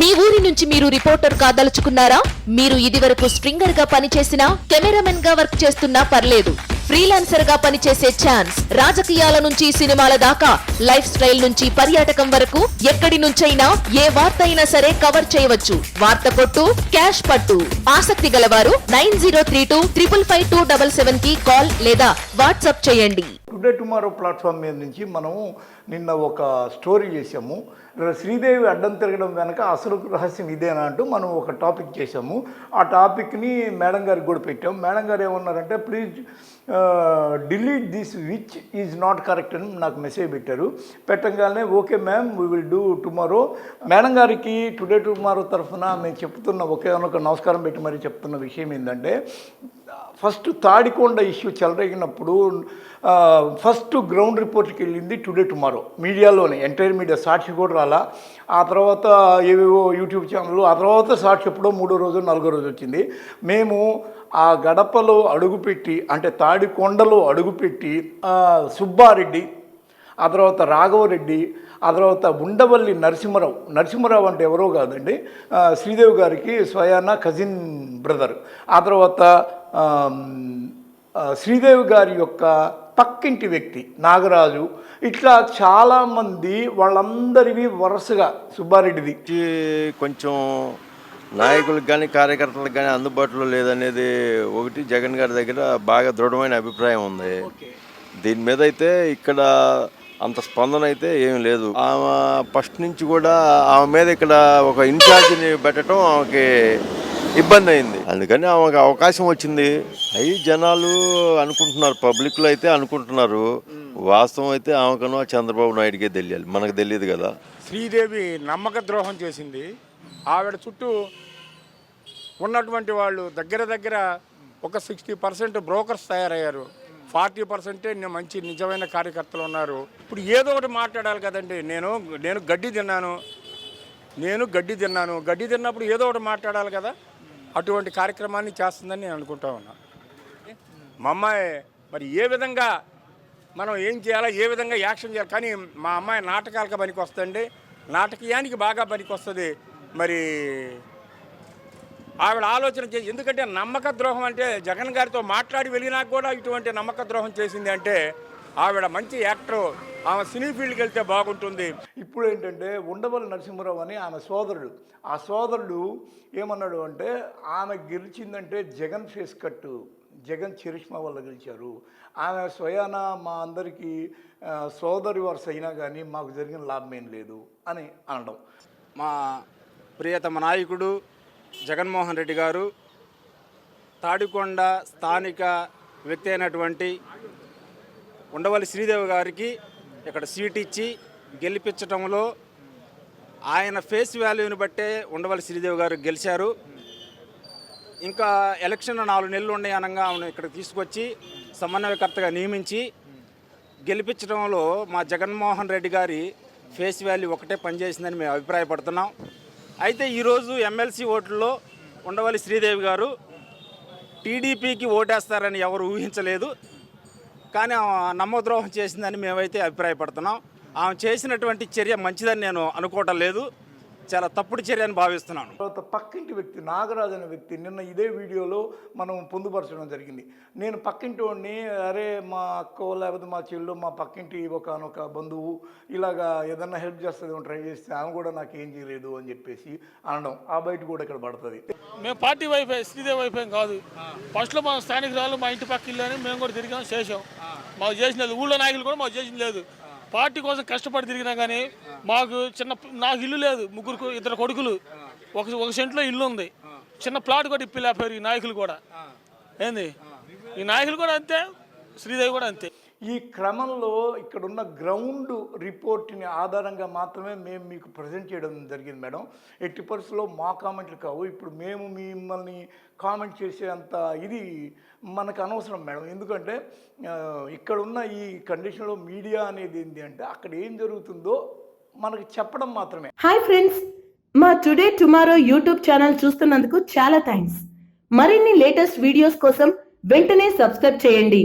మీ ఊరి నుంచి మీరు రిపోర్టర్ కాదలుచుకున్నారా? మీరు ఇదివరకు స్ట్రింగర్గా పనిచేసినా కెమెరామెన్గా వర్క్ చేస్తున్నా పర్లేదు. ఫ్రీలాన్సర్గా పనిచేసే ఛాన్స్. రాజకీయాల నుంచి సినిమాల దాకా లైఫ్ స్టైల్ నుంచి పర్యాటకం వరకు ఎక్కడి నుంచైనా ఏ వార్త అయినా సరే కవర్ చేయవచ్చు. వార్త కొట్టు క్యాష్ పట్టు. ఆసక్తి గలవారు nine zero three two triple five two double సెవెన్కి కాల్ లేదా వాట్సాప్ చేయండి. టుడే టుమారో ప్లాట్ఫామ్ మీద నుంచి మనము నిన్న ఒక స్టోరీ చేసాము శ్రీదేవి అడ్డం తిరగడం వెనక అసలు రహస్యం ఇదేనా అంటూ మనం ఒక టాపిక్ చేసాము ఆ టాపిక్ని మేడం గారికి కూడా పెట్టాము మేడం గారు ఏమన్నారంటే please delete this which is not correct అని నాకు మెసేజ్ పెట్టారు. పెట్టగానే okay ma'am we will do tomorrow madam గారికి టుడే టుమారో తరఫున మేము చెప్తున్న ఒకే ఒక నమస్కారం పెట్టి మరి చెప్తున్న విషయం ఏంటంటే ఫస్ట్ తాడికొండ ఇష్యూ చెలరేగినప్పుడు ఫస్ట్ గ్రౌండ్ రిపోర్ట్కి వెళ్ళింది టుడే టుమారో మీడియాలోనే ఎంటైర్ మీడియా సాక్షి కూడా రాలా ఆ తర్వాత ఏవేవో యూట్యూబ్ ఛానల్ ఆ తర్వాత సాక్షి ఎప్పుడో మూడో రోజు నాలుగో రోజు వచ్చింది. మేము ఆ గడపలో అడుగుపెట్టి అంటే తాడికొండలో అడుగుపెట్టి సుబ్బారెడ్డి ఆ తర్వాత రాఘవరెడ్డి ఆ తర్వాత ఉండవల్లి నరసింహరావు నరసింహరావు అంటే ఎవరో కాదండి శ్రీదేవి గారికి స్వయాన కజిన్ బ్రదర్. ఆ తర్వాత శ్రీదేవి గారి యొక్క పక్కింటి వ్యక్తి నాగరాజు. ఇట్లా చాలామంది వాళ్ళందరివి వరుసగా సుబ్బారెడ్డిది. కొంచెం నాయకులకు కానీ కార్యకర్తలకు కానీ అందుబాటులో లేదనేది ఒకటి జగన్ గారి దగ్గర బాగా దృఢమైన అభిప్రాయం ఉంది. దీని మీద అయితే ఇక్కడ అంత స్పందన అయితే ఏం లేదు. ఆమె ఫస్ట్ నుంచి కూడా ఆమె మీద ఇక్కడ ఒక ఇన్ఛార్జిని పెట్టడం ఆమెకి ఇబ్బంది అయింది. అందుకని ఆమెకు అవకాశం వచ్చింది. అవి జనాలు అనుకుంటున్నారు పబ్లిక్లో అయితే అనుకుంటున్నారు. వాస్తవం అయితే ఆమెకనో చంద్రబాబు నాయుడికే తెలియాలి. మనకు తెలియదు కదా. శ్రీదేవి నమ్మక ద్రోహం చేసింది. ఆవిడ చుట్టూ ఉన్నటువంటి వాళ్ళు దగ్గర దగ్గర ఒక సిక్స్టీ పర్సెంట్ బ్రోకర్స్ తయారయ్యారు. ఫార్టీ పర్సెంటే మంచి నిజమైన కార్యకర్తలు ఉన్నారు. ఇప్పుడు ఏదో ఒకటి మాట్లాడాలి కదండి. నేను నేను గడ్డి తిన్నాను. నేను గడ్డి తిన్నాను. గడ్డి తిన్నప్పుడు ఏదో ఒకటి మాట్లాడాలి కదా. అటువంటి కార్యక్రమాన్ని చేస్తుందని నేను అనుకుంటా ఉన్నా. మా అమ్మాయి మరి ఏ విధంగా మనం ఏం చేయాలా ఏ విధంగా యాక్షన్ చేయాలి? కానీ మా అమ్మాయి నాటకాలకు పనికి వస్తుంది నాటకీయానికి బాగా పనికి వస్తుంది మరి ఆవిడ ఆలోచన చేసి ఎందుకంటే నమ్మక ద్రోహం అంటే జగన్ గారితో మాట్లాడి వెళ్ళినా కూడా ఇటువంటి నమ్మక ద్రోహం చేసింది అంటే ఆవిడ మంచి యాక్టర్. ఆమె సినీ ఫీల్డ్కి వెళ్తే బాగుంటుంది. ఇప్పుడు ఏంటంటే ఉండవల్లి నరసింహరావు అని ఆమె సోదరుడు. ఆ సోదరుడు ఏమన్నాడు అంటే ఆమె గెలిచిందంటే జగన్ ఫేస్ కట్టు. జగన్ చరిష్మా వల్ల గెలిచారు. ఆమె స్వయాన మా అందరికీ సోదరి వరుస అయినా కానీ మాకు జరిగిన లాభం ఏం లేదు అని అనడం. మా ప్రియతమ నాయకుడు జగన్మోహన్ రెడ్డి గారు తాడికొండ స్థానిక వ్యక్తి అయినటువంటి ఉండవల్లి శ్రీదేవి గారికి ఇక్కడ సీట్ ఇచ్చి గెలిపించడంలో ఆయన ఫేస్ వాల్యూని బట్టే ఉండవల్లి శ్రీదేవి గారు గెలిచారు. ఇంకా ఎలక్షన్ నాలుగు నెలలు ఉన్నాయి అనగా ఆమెను ఇక్కడ తీసుకొచ్చి సమన్వయకర్తగా నియమించి గెలిపించడంలో మా జగన్మోహన్ రెడ్డి గారి ఫేస్ వాల్యూ ఒకటే పనిచేసిందని మేము అభిప్రాయపడుతున్నాం. అయితే ఈరోజు ఎమ్మెల్సీ ఓట్లలో ఉండవల్లి శ్రీదేవి గారు టీడీపీకి ఓటేస్తారని ఎవరు ఊహించలేదు. కానీ ఆమె నమ్మద్రోహం చేసిందని మేమైతే అభిప్రాయపడుతున్నాం. ఆమె చేసినటువంటి చర్య మంచిదని నేను అనుకోవటం లేదు. చాలా తప్పుడు చర్య అని భావిస్తున్నాను. తర్వాత పక్కింటి వ్యక్తి నాగరాజు అనే వ్యక్తి నిన్న ఇదే వీడియోలో మనం పొందుపరచడం జరిగింది. నేను పక్కింటి వాడిని అరే మా అక్కో లేకపోతే మా చెల్లు మా పక్కింటి ఒకనొక బంధువు ఇలాగా ఏదన్నా హెల్ప్ చేస్తుంది ట్రై చేస్తే ఆమె కూడా నాకు ఏం చేయలేదు అని చెప్పేసి అనడం. ఆ బయట కూడా ఇక్కడ పడుతుంది. మేము పార్టీ వైఫై శ్రీదేవి వైఫై కాదు. ఫస్ట్లో మా స్థానికురాలు మా ఇంటి పక్క ఇల్లు అని మేము కూడా తిరిగాం చేసాం మాకు చేసినది ఊళ్ళో నాయకులు కూడా మాకు చేసింది లేదు. పార్టీ కోసం కష్టపడి తిరిగినా కానీ మాకు చిన్న నాకు ఇల్లు లేదు ముగ్గురు ఇద్దరు కొడుకులు. ఒక ఒక సెంట్లో ఇల్లు ఉంది. చిన్న ప్లాట్ కూడా ఇప్పిలేపారు ఈ నాయకులు కూడా. ఏంది? ఈ నాయకులు కూడా అంతే శ్రీదేవి కూడా అంతే. ఈ క్రమంలో ఇక్కడున్న గ్రౌండ్ రిపోర్ట్ని ఆధారంగా మాత్రమే మేము మీకు ప్రజెంట్ చేయడం జరిగింది మేడం. ఎట్టి పరిస్థితుల్లో మా కామెంట్లు కావు. ఇప్పుడు మేము మిమ్మల్ని కామెంట్ చేసేంత ఇది మనకు అనవసరం మేడం. ఎందుకంటే ఇక్కడున్న ఈ కండిషన్లో మీడియా అనేది ఏంటి అంటే అక్కడ ఏం జరుగుతుందో మనకు చెప్పడం మాత్రమే. హాయ్ ఫ్రెండ్స్ మా టుడే టుమారో యూట్యూబ్ ఛానల్ చూస్తున్నందుకు చాలా థ్యాంక్స్ మరిన్ని లేటెస్ట్ వీడియోస్ కోసం వెంటనే సబ్స్క్రైబ్ చేయండి.